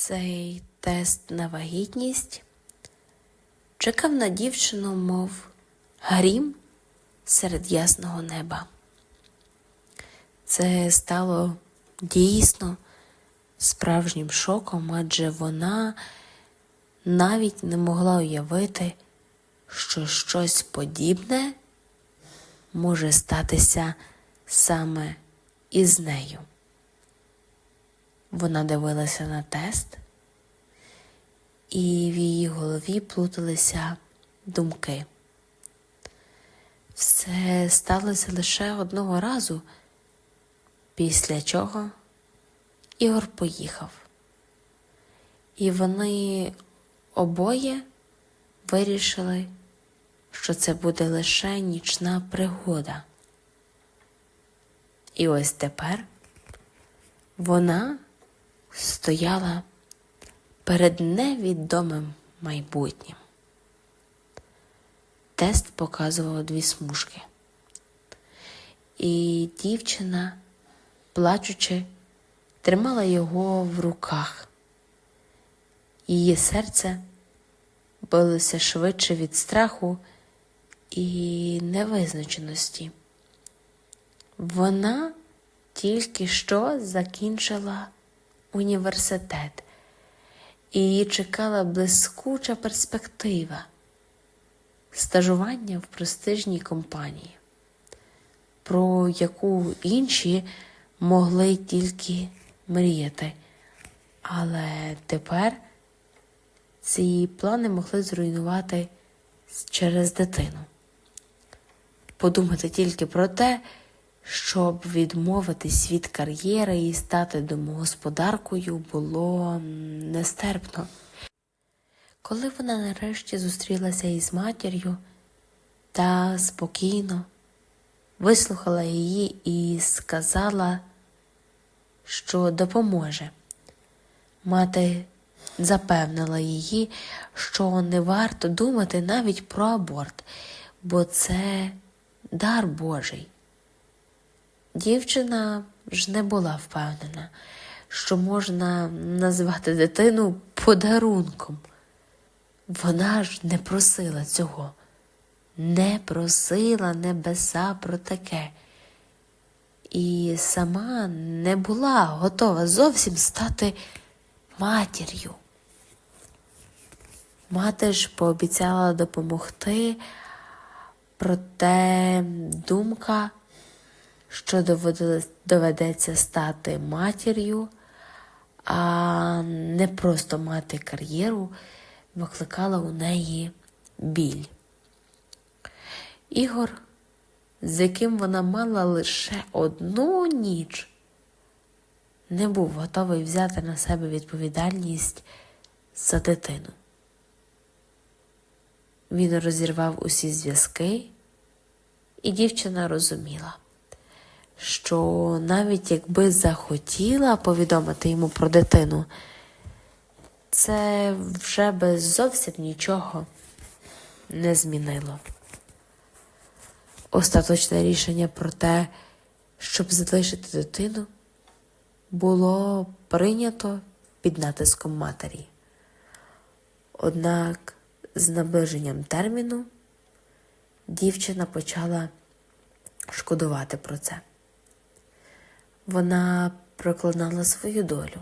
Цей тест на вагітність чекав на дівчину, мов грім серед ясного неба. Це стало дійсно справжнім шоком, адже вона навіть не могла уявити, що щось подібне може статися саме із нею. Вона дивилася на тест, і в її голові плуталися думки. Все сталося лише одного разу, після чого Ігор поїхав. І вони обоє вирішили, що це буде лише нічна пригода. І ось тепер вона стояла перед невідомим майбутнім. Тест показував дві смужки. І дівчина, плачучи, тримала його в руках. Її серце билося швидше від страху і невизначеності. Вона тільки що закінчила університет, і її чекала блискуча перспектива стажування в престижній компанії, про яку інші могли тільки мріяти. Але тепер ці плани могли зруйнувати через дитину. Подумати тільки про те, щоб відмовитись від кар'єри і стати домогосподаркою, було нестерпно. Коли вона нарешті зустрілася із матір'ю та спокійно вислухала її і сказала, що допоможе. Мати запевнила її, що не варто думати навіть про аборт, бо це дар Божий. Дівчина ж не була впевнена, що можна назвати дитину подарунком. Вона ж не просила цього, не просила небеса про таке. І сама не була готова зовсім стати матір'ю. Мати ж пообіцяла допомогти, проте думка, що доведеться стати матір'ю, а не просто мати кар'єру, викликала у неї біль. Ігор, з яким вона мала лише одну ніч, не був готовий взяти на себе відповідальність за дитину. Він розірвав усі зв'язки, і дівчина розуміла, що навіть якби захотіла повідомити йому про дитину, це вже би зовсім нічого не змінило. Остаточне рішення про те, щоб залишити дитину, було прийнято під натиском матері. Однак з наближенням терміну дівчина почала шкодувати про це. Вона проклинала свою долю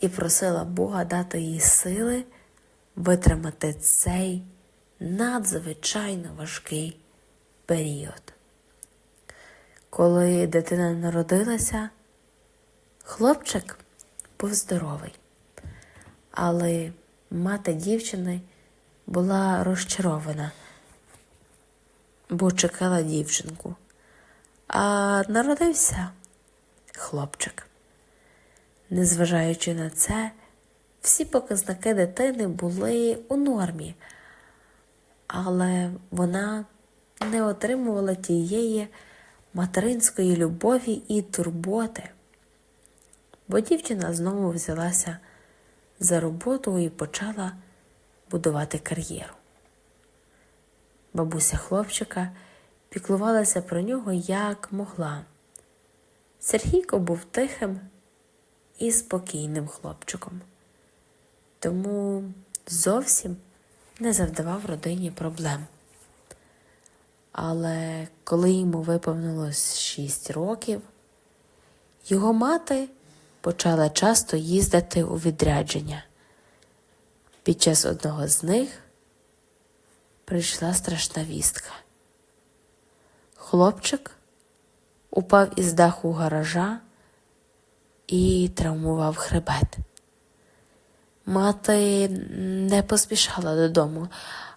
і просила Бога дати їй сили витримати цей надзвичайно важкий період. Коли дитина народилася, хлопчик був здоровий, але мати дівчини була розчарована, бо чекала дівчинку, а народився хлопчик. Незважаючи на це, всі показники дитини були у нормі, але вона не отримувала тієї материнської любові і турботи, бо дівчина знову взялася за роботу і почала будувати кар'єру. Бабуся хлопчика піклувалася про нього як могла. Сергійко був тихим і спокійним хлопчиком. тому зовсім не завдавав родині проблем. Але коли йому виповнилось 6 років, його мати почала часто їздити у відрядження. Під час одного з них прийшла страшна вістка. Хлопчик упав із даху гаража і травмував хребет. Мати не поспішала додому,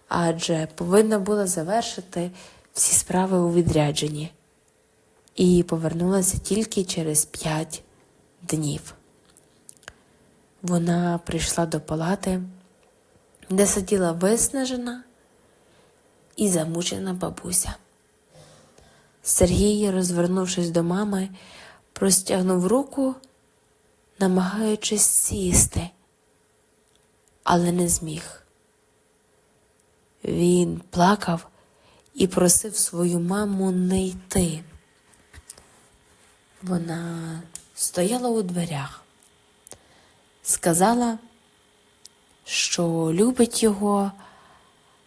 адже повинна була завершити всі справи у відрядженні і повернулася тільки через п'ять днів. Вона прийшла до палати, де сиділа виснажена і замучена бабуся. Сергій, розвернувшись до мами, простягнув руку, намагаючись сісти, але не зміг. Він плакав і просив свою маму не йти. Вона стояла у дверях, сказала, що любить його,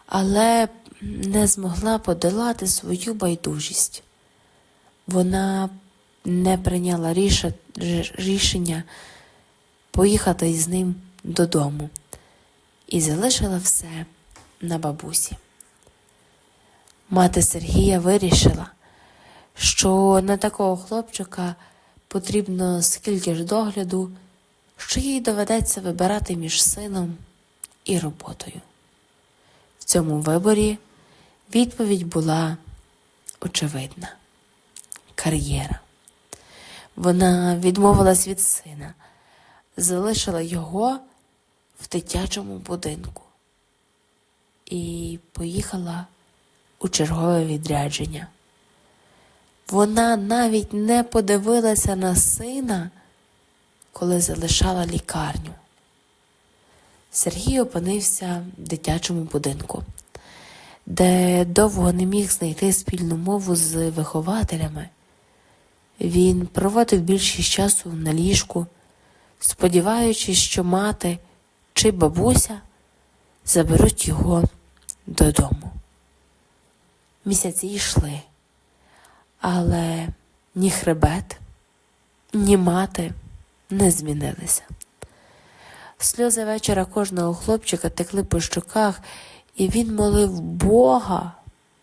але не змогла подолати свою байдужість. Вона не прийняла рішення поїхати з ним додому і залишила все на бабусі. Мати Сергія вирішила, що на такого хлопчика потрібно скільки ж догляду, що їй доведеться вибирати між сином і роботою. В цьому виборі відповідь була очевидна кар'єра. Вона відмовилась від сина, залишила його в дитячому будинку і поїхала у чергове відрядження. Вона навіть не подивилася на сина, коли залишала лікарню. Сергій опинився в дитячому будинку, де довго не міг знайти спільну мову з вихователями. Він проводив більшість часу на ліжку, сподіваючись, що мати чи бабуся заберуть його додому. Місяці йшли, але ні хребет, ні мати не змінилися. Сльози вечора кожного хлопчика текли по щоках, і він молив Бога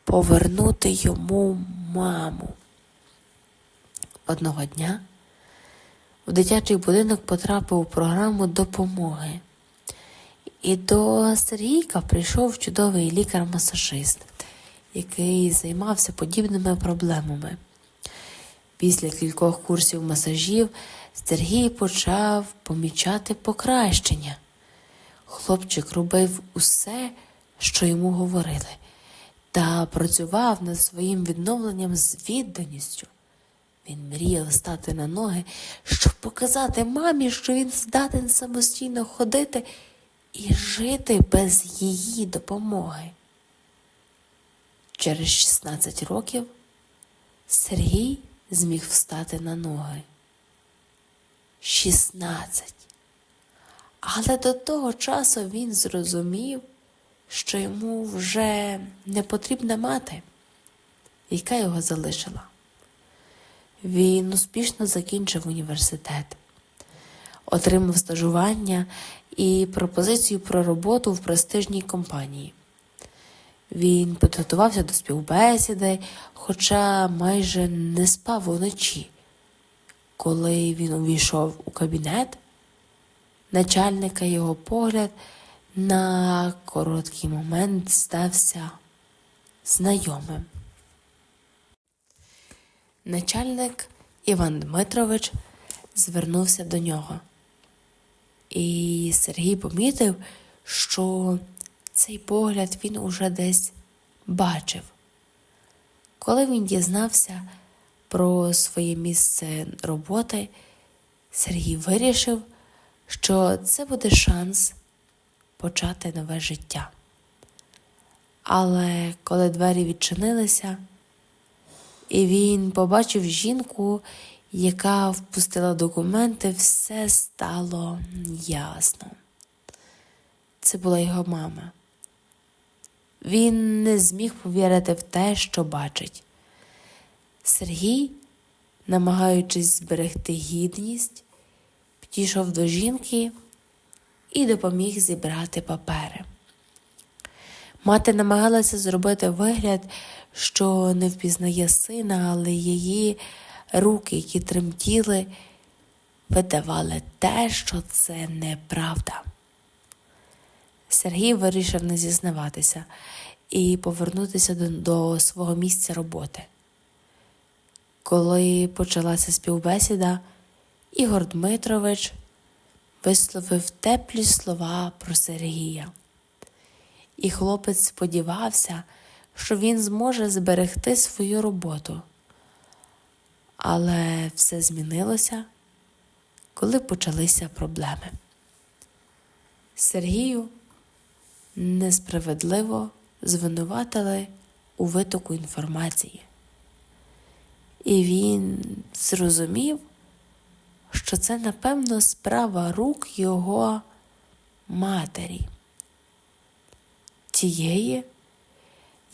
повернути йому маму. Одного дня в дитячий будинок потрапив у програму допомоги. І до Сергійка прийшов чудовий лікар-масажист, який займався подібними проблемами. Після кількох курсів масажів Сергій почав помічати покращення. Хлопчик робив усе, що йому говорили, та працював над своїм відновленням з відданістю. Він мріяв стати на ноги, щоб показати мамі, що він здатен самостійно ходити і жити без її допомоги. Через 16 років Сергій зміг встати на ноги. 16. Але до того часу він зрозумів, що йому вже не потрібна мати, яка його залишила. Він успішно закінчив університет, отримав стажування і пропозицію про роботу в престижній компанії. Він підготувався до співбесіди, хоча майже не спав уночі. Коли він увійшов у кабінет, начальника його погляд на короткий момент стався знайомим. Начальник Іван Дмитрович звернувся до нього. І Сергій помітив, що цей погляд він уже десь бачив. Коли він дізнався про своє місце роботи, Сергій вирішив, що це буде шанс почати нове життя. Але коли двері відчинилися, і він побачив жінку, яка впустила документи, все стало ясно. це була його мама. Він не зміг повірити в те, що бачить. Сергій, намагаючись зберегти гідність, підійшов до жінки і допоміг зібрати папери. Мати намагалася зробити вигляд, що не впізнає сина, але її руки, які тремтіли, видавали те, що це неправда. Сергій вирішив не зізнаватися і повернутися до, до свого місця роботи. Коли почалася співбесіда, Ігор Дмитрович висловив теплі слова про Сергія. І хлопець сподівався, що він зможе зберегти свою роботу. Але все змінилося, коли почалися проблеми. Сергію несправедливо звинуватили у витоку інформації. І він зрозумів, що це, напевно, справа рук його матері, тієї,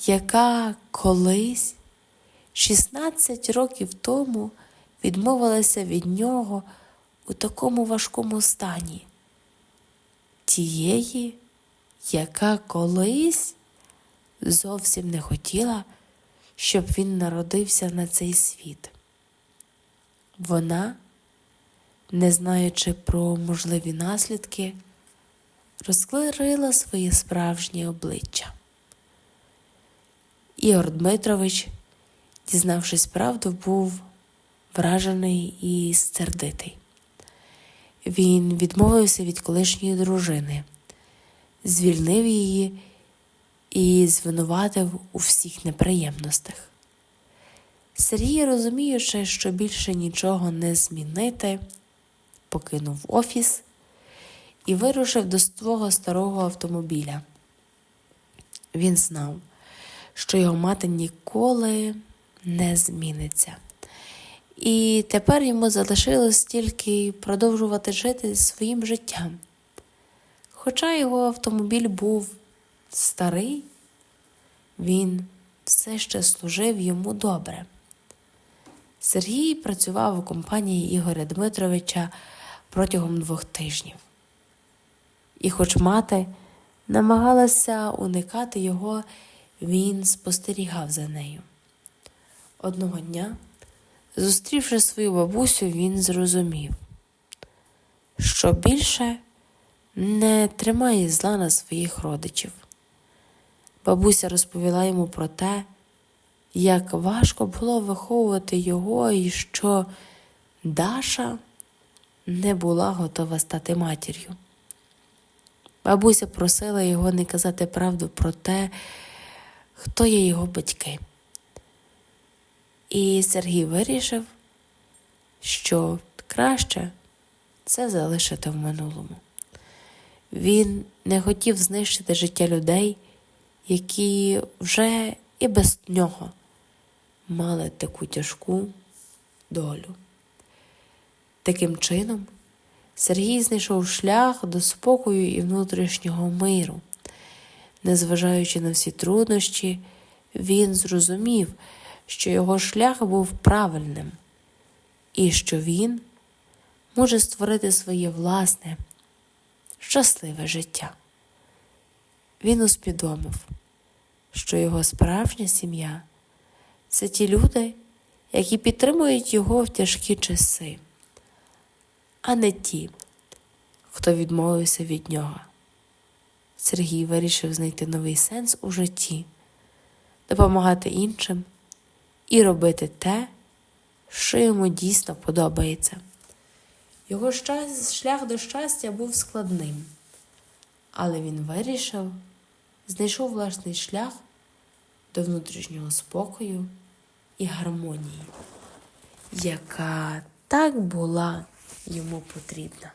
яка колись 16 років тому відмовилася від нього у такому важкому стані, тієї, яка колись зовсім не хотіла, щоб він народився на цей світ. Вона, не знаючи про можливі наслідки, розклирила своє справжнє обличчя. Ігор Дмитрович, дізнавшись правду, був вражений і сердитий. Він відмовився від колишньої дружини, звільнив її і звинуватив у всіх неприємностях. Сергій, розуміючи, що більше нічого не змінити, покинув офіс і вирушив до свого старого автомобіля. Він знав, що його мати ніколи не зміниться. І тепер йому залишилось тільки продовжувати жити своїм життям. Хоча його автомобіль був старий, він все ще служив йому добре. Сергій працював у компанії Ігоря Дмитровича протягом двох тижнів. І, хоч мати намагалася уникати його, він спостерігав за нею. Одного дня, зустрівши свою бабусю, він зрозумів, що більше не тримає зла на своїх родичів. Бабуся розповіла йому про те, як важко було виховувати його і що Даша не була готова стати матір'ю. Бабуся просила його не казати правду про те, хто є його батьки. І Сергій вирішив, що краще це залишити в минулому. Він не хотів знищити життя людей, які вже і без нього мали таку тяжку долю. Таким чином, Сергій знайшов шлях до спокою і внутрішнього миру. Незважаючи на всі труднощі, він зрозумів, що його шлях був правильним і що він може створити своє власне, щасливе життя. Він усвідомив, що його справжня сім'я це ті люди, які підтримують його в тяжкі часи, а не ті, хто відмовився від нього. Сергій вирішив знайти новий сенс у житті, допомагати іншим і робити те, що йому дійсно подобається. Його шлях до щастя був складним, але він вирішив, знайшов власний шлях до внутрішнього спокою і гармонії, яка так була йому потрібна.